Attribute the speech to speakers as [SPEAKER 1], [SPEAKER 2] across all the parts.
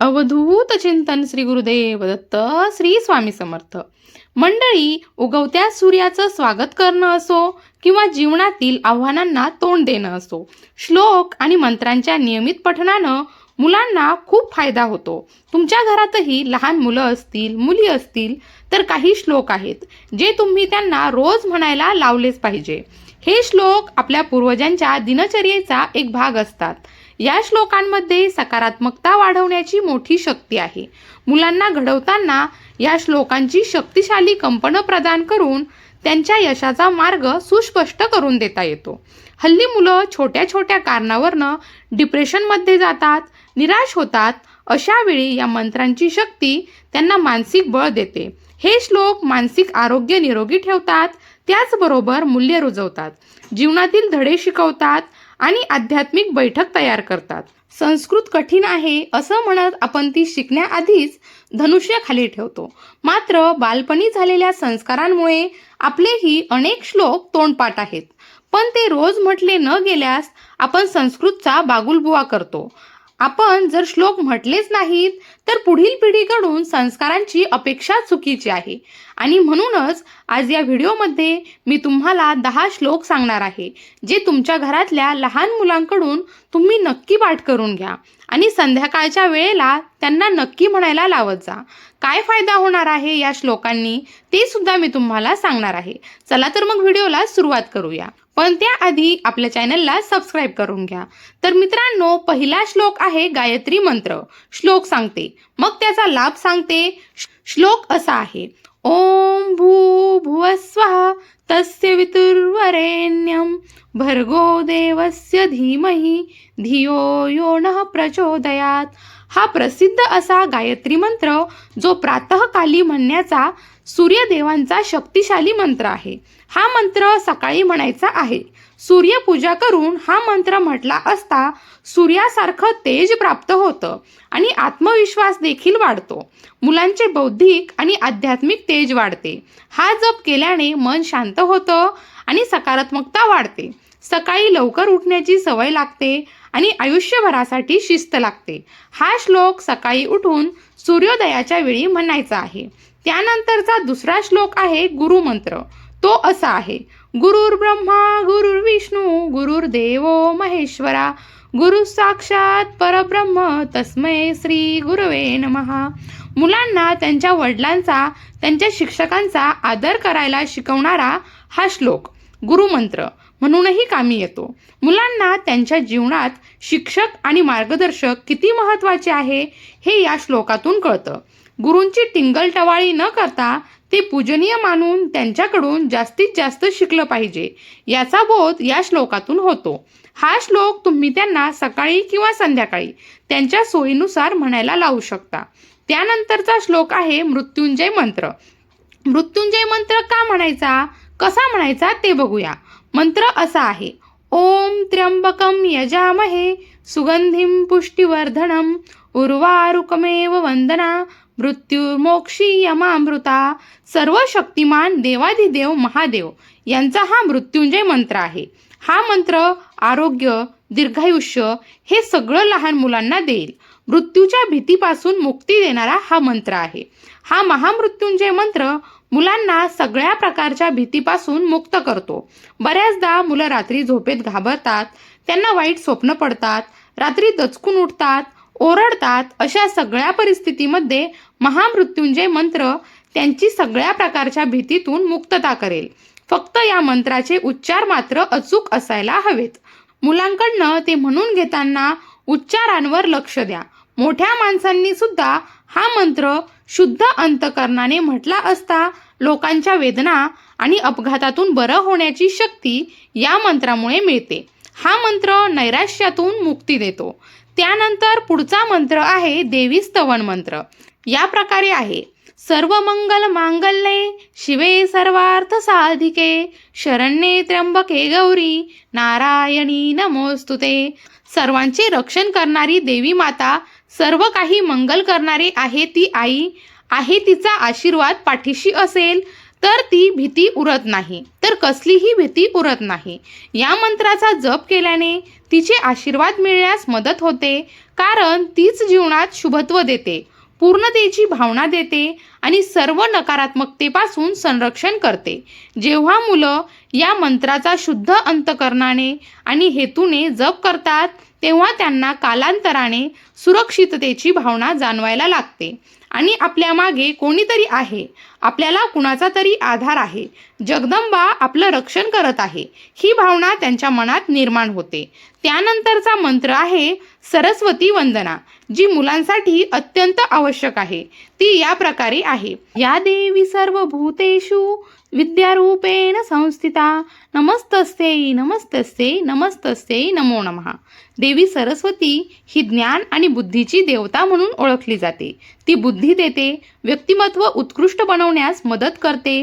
[SPEAKER 1] अवधूत चिंतन श्री गुरुदेव दत्त श्री स्वामी समर्थ. मंडळी उगवत्या सूर्याचं स्वागत करणं असो किंवा जीवनातील आव्हानांना तोंड देणं असो श्लोक आणि मंत्रांच्या नियमित पठणानं मुलांना खूप फायदा होतो. तुमच्या घरातही लहान मुलं असतील मुली असतील तर काही श्लोक आहेत जे तुम्ही त्यांना रोज म्हणायला लावलेच पाहिजे. हे श्लोक आपल्या पूर्वजांच्या दिनचर्येचा एक भाग असतात. या श्लोकांमध्ये सकारात्मकता वाढवण्याची मोठी शक्ती आहे. मुलांना घडवताना या श्लोकांची शक्तिशाली कंपनं प्रदान करून त्यांच्या यशाचा मार्ग सुस्पष्ट करून देता येतो. हल्ली मुलं छोट्या छोट्या कारणावरनं डिप्रेशनमध्ये जातात निराश होतात. अशा वेळी या मंत्रांची शक्ती त्यांना मानसिक बळ देते. हे श्लोक मानसिक आरोग्य निरोगी ठेवतात त्याचबरोबर मूल्य रुजवतात. जीवनातील धडे शिकवतात आणि आध्यात्मिक बैठक तयार करतात. संस्कृत कठीण आहे असं म्हणत आपण ती शिकण्याआधीच धनुष्य खाली ठेवतो. मात्र बालपणी झालेल्या संस्कारांमुळे आपलेही अनेक श्लोक तोंडपाठ आहेत. पण ते रोज म्हटले न गेल्यास आपण संस्कृतचा बागुलबुवा करतो. आपण जर श्लोक म्हटलेच नाहीत तर पुढील पिढीकडून संस्कारांची अपेक्षा चुकीची आहे. आणि म्हणूनच आज या व्हिडिओमध्ये मी तुम्हाला दहा श्लोक सांगणार आहे जे तुमच्या घरातल्या लहान मुलांकडून तुम्ही नक्की पाठ करून घ्या आणि संध्याकाळच्या वेळेला त्यांना नक्की म्हणायला लावत जा. काय फायदा होणार आहे या श्लोकांनी? ते सुद्धा मी तुम्हाला सांगणार आहे. चला तर मग व्हिडिओला सुरुवात करूया. पण त्याआधी आपल्या चॅनलला सबस्क्राईब करून घ्या. तर मित्रांनो पहिला श्लोक आहे गायत्री मंत्र. श्लोक सांगते. मग त्याचा लाभ सांगते. श्लोक असा आहे. ओम भू भुवस्व तस्य वितुर्वरेण्यं भर्गो देवस्य धीमहि धियो यो न प्रचोदयात. हा प्रसिद्ध असा गायत्री मंत्र जो प्रातःकाली म्हणण्याचा सूर्यदेवांचा शक्तिशाली मंत्र आहे. हा मंत्र सकाळी म्हणायचा आहे. सूर्यपूजा करून हा मंत्र म्हटला असता सूर्यासारखं तेज प्राप्त होतं आणि आत्मविश्वास देखील वाढतो. मुलांचे बौद्धिक आणि आध्यात्मिक तेज वाढते. हा जप केल्याने मन शांत होतं आणि सकारात्मकता वाढते. सकाळी लवकर उठण्याची सवय लागते. आणि आयुष्यभरासाठी शिस्त लागते. हा श्लोक सकाळी उठून सूर्योदयाच्या वेळी म्हणायचा आहे. त्यानंतरचा दुसरा श्लोक आहे गुरुमंत्र. तो असा आहे. गुरुर ब्रह्मा गुरुर विष्णू गुरुर देवो महेश्वरा गुरु साक्षात परब्रह्म तस्मै श्री गुरवे नमहा मुलांना त्यांच्या वडिलांचा त्यांच्या शिक्षकांचा आदर करायला शिकवणारा हा श्लोक गुरुमंत्र. म्हणूनही कामी येतो. मुलांना त्यांच्या जीवनात शिक्षक आणि मार्गदर्शक किती महत्त्वाचे आहे हे या श्लोकातून कळतं. गुरूंची टिंगलटवाळी न करता ते पूजनीय मानून त्यांच्याकडून जास्तीत जास्त शिकलं पाहिजे याचा बोध या श्लोकातून होतो. हा श्लोक तुम्ही त्यांना सकाळी किंवा संध्याकाळी त्यांच्या सोयीनुसार म्हणायला लावू शकता. त्यानंतरचा श्लोक आहे मृत्युंजय मंत्र. मृत्युंजय मंत्र का म्हणायचा? कसा म्हणायचा ते बघूया. मंत्र असा आहे. ओम त्र्यंबकम यजामहे सुगंधिम पुष्टिवर्धनम उर्वारुकमेव वंदना मृत्युर्मोक्षी यमामृता सर्व शक्तिमान देवाधिदेव महादेव. यांचा हा मृत्युंजय मंत्र आहे. हा मंत्र आरोग्य दीर्घायुष्य हे सगळं लहान मुलांना देईल. मृत्यूच्या भीतीपासून मुक्ती देणारा हा मंत्र आहे. हा महामृत्युंजय मंत्र मुलांना सगळ्या प्रकारच्या भीतीपासून मुक्त करतो. बऱ्याचदा मुलं रात्री झोपेत घाबरतात त्यांना वाईट स्वप्न पडतात रात्री दचकून उठतात ओरडतात अशा सगळ्या परिस्थितीमध्ये महामृत्युंजय मंत्र त्यांची सगळ्या प्रकारच्या भीतीतून मुक्तता करेल. फक्त या मंत्राचे उच्चार मात्र अचूक असायला हवेत. मुलांकडनं ते म्हणून घेताना उच्चारांवर लक्ष द्या. मोठ्या माणसांनी सुद्धा हा मंत्र शुद्ध अंतकरणाने म्हटला असता लोकांच्या वेदना आणि अपघातातून बरं होण्याची शक्ती या मंत्रामुळे मिळते. हा मंत्र नैराश्यातून मुक्ती देतो. त्यानंतर पुढचा मंत्र आहे देवी स्तवन मंत्र. या प्रकारे आहे. सर्व मंगल मांगल्ये शिवे सर्वार्थ साधिके. शरण्ये त्र्यंबके गौरी. नारायणी नमोस्तुते. सर्वांचे रक्षण करणारी देवी माता सर्व काही मंगल करणारी आहे ती आई. आहे तिचा आशीर्वाद पाठीशी असेल तर ती भीती उरत नाही. तर कसलीही भीती उरत नाही. या मंत्राचा जप केल्याने तिचे आशीर्वाद मिळण्यास मदत होते कारण तीच जीवनात शुभत्व देते. पूर्णतेची भावना देते आणि सर्व नकारात्मकतेपासून संरक्षण करते. जेव्हा मुलं या मंत्राचा शुद्ध अंतकरणाने आणि हेतूने जप करतात तेव्हा त्यांना कालांतराने सुरक्षिततेची भावना जाणवायला लागते. आणि आपल्या मागे कोणीतरी आहे. आपल्याला कुणाचा तरी आधार आहे. जगदंबा आपलं रक्षण करत आहे. ही भावना त्यांच्या मनात निर्माण होते. त्यानंतरचा मंत्र आहे सरस्वती वंदना जी मुलांसाठी अत्यंत आवश्यक आहे. ती या प्रकारे आहे. या देवी सर्व भूतेषु विद्यारूपेण संस्थिता नमस्तस्यै नमस्तस्ते नमस्तस्ते नमो नमः देवी सरस्वती ही ज्ञान आणि बुद्धीची देवता म्हणून ओळखली जाते. ती बुद्धी देते व्यक्तिमत्व उत्कृष्ट बनव मिळवण्यास मदत करते.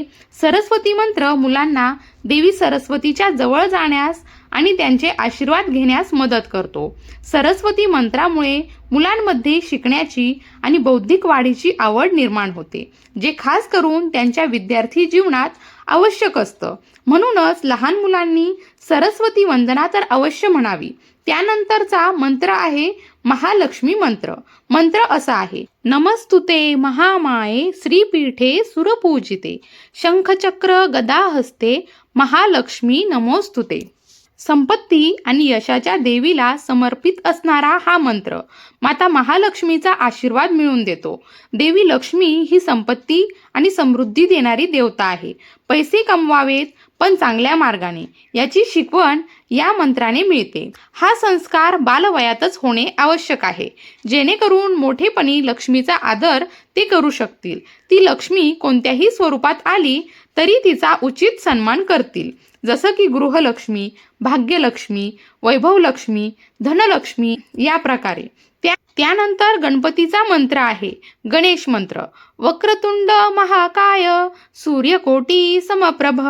[SPEAKER 1] सरस्वती मंत्र मुलांना देवी सरस्वतीच्या जवळ जाण्यास आणि त्यांचे आशीर्वाद घेण्यास मदत करतो. सरस्वती मंत्रामुळे मुलांमध्ये शिकण्याची आणि बौद्धिक वाढीची आवड निर्माण होते जे खास करून त्यांच्या विद्यार्थी जीवनात आवश्यक असतं. म्हणूनच लहान मुलांनी सरस्वती वंदना तर अवश्य म्हणावी. त्यानंतरचा मंत्र आहे महालक्ष्मी मंत्र. मंत्र असा आहे नमस्तुते महामाये श्रीपीठे सुरपूजिते. शंखचक्र गदा हस्ते महालक्ष्मी नमोस्तुते. संपत्ती आणि यशाच्या देवीला समर्पित असणारा हा मंत्र. माता महालक्ष्मीचा आशीर्वाद मिळवून देतो. देवी लक्ष्मी ही संपत्ती आणि समृद्धी देणारी देवता आहे. पैसे कमवावेत पण चांगल्या मार्गाने. याची शिकवण या मंत्राने मिळते. हा संस्कार बालवयातच होणे आवश्यक आहे. जेणेकरून मोठेपणी लक्ष्मीचा आदर ते करू शकतील. ती लक्ष्मी कोणत्याही स्वरूपात आली तरी तिचा उचित सन्मान करतील. जसं की गृहलक्ष्मी भाग्यलक्ष्मी वैभवलक्ष्मी धनलक्ष्मी या प्रकारे. त्या त्यानंतर गणपतीचा मंत्र आहे गणेश मंत्र. वक्रतुंड महाकाय सूर्यकोटी समप्रभ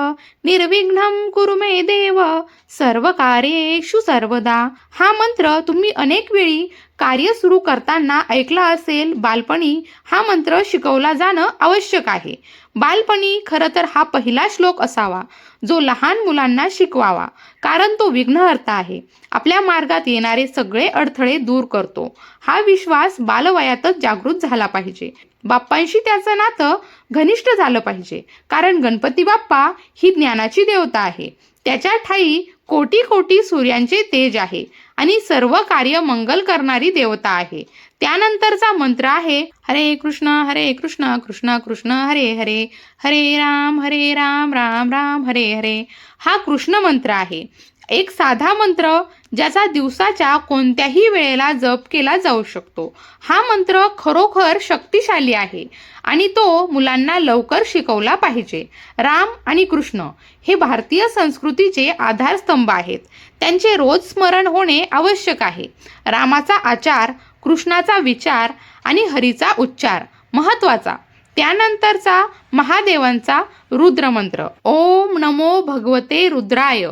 [SPEAKER 1] निर्विघ्न कुरुमे देव सर्व कार्येषु सर्वदा. हा मंत्र तुम्ही अनेक वेळी कार्य सुरू करताना ऐकला असेल बालपणी हा मंत्र शिकवला जाणं आवश्यक आहे. बालपणी खरं तर हा पहिला श्लोक असावा जो लहान मुलांना शिकवावा कारण तो विघ्नहर्ता आहे. आपल्या मार्गात येणारे सगळे अडथळे दूर करतो. हा विश्वास बालवयातच जागृत झाला पाहिजे. बाप्पांशी त्याचं नातं घनिष्ठ झालं पाहिजे कारण गणपती बाप्पा ही ज्ञानाची देवता आहे. त्याच्या ठाई कोटी कोटी सूर्यांचे तेज आहे. आणि सर्व कार्य मंगल करणारी देवता आहे. त्यानंतरचा मंत्र आहे हरे कृष्ण हरे कृष्ण कृष्ण कृष्ण हरे हरे हरे राम हरे राम राम राम हरे हरे. हा कृष्ण मंत्र आहे. एक साधा मंत्र ज्याचा दिवसाच्या कोणत्याही वेळेला जप केला जाऊ शकतो. हा मंत्र खरोखर शक्तिशाली आहे आणि तो मुलांना लवकर शिकवला पाहिजे. राम आणि कृष्ण हे भारतीय संस्कृतीचे आधारस्तंभ आहेत. त्यांचे रोज स्मरण होणे आवश्यक आहे. रामाचा आचार कृष्णाचा विचार आणि हरीचा उच्चार महत्त्वाचा त्यानंतरचा महादेवांचा रुद्रमंत्र. ओम नमो भगवते रुद्राय.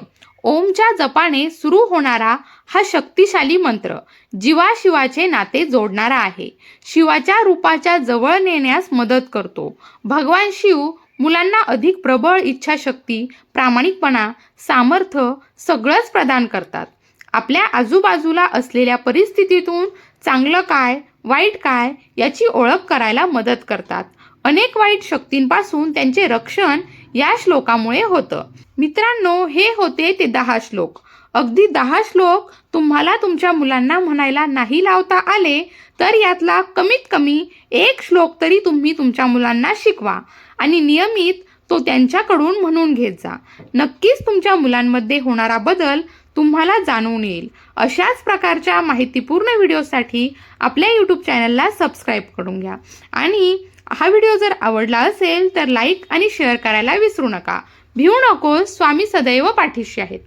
[SPEAKER 1] ओमच्या जपाने सुरू होणारा हा शक्तिशाली मंत्र जीवाशिवाचे नाते जोडणारा आहे. शिवाच्या रूपाच्या जवळ नेण्यास मदत करतो. भगवान शिव मुलांना अधिक प्रबळ इच्छाशक्ती प्रामाणिकपणा सामर्थ्य सगळंच प्रदान करतात. आपल्या आजूबाजूला असलेल्या परिस्थितीतून चांगलं काय वाईट काय याची ओळख करायला मदत करतात. अनेक वाईट शक्तींपासून त्यांचे रक्षण या श्लोकामुळे होतं. मित्रांनो हे होते ते दहा श्लोक. अगदी दहा श्लोक तुम्हाला तुमच्या मुलांना म्हणायला नाही लावता आले तर यातला कमीत कमी एक श्लोक तरी तुम्ही तुमच्या मुलांना शिकवा आणि नियमित तो त्यांच्याकडून म्हणून घेत जा. नक्कीच तुमच्या मुलांमध्ये होणारा बदल तुम्हाला जाणून येईल. अशाच प्रकारच्या माहितीपूर्ण व्हिडिओसाठी आपल्या यूट्यूब चॅनलला सबस्क्राईब करून घ्या. आणि हा व्हिडिओ जर आवडला असेल तर लाईक आणि शेअर करायला विसरू नका. भिवू नको स्वामी सदैव पाठीशी आहेत.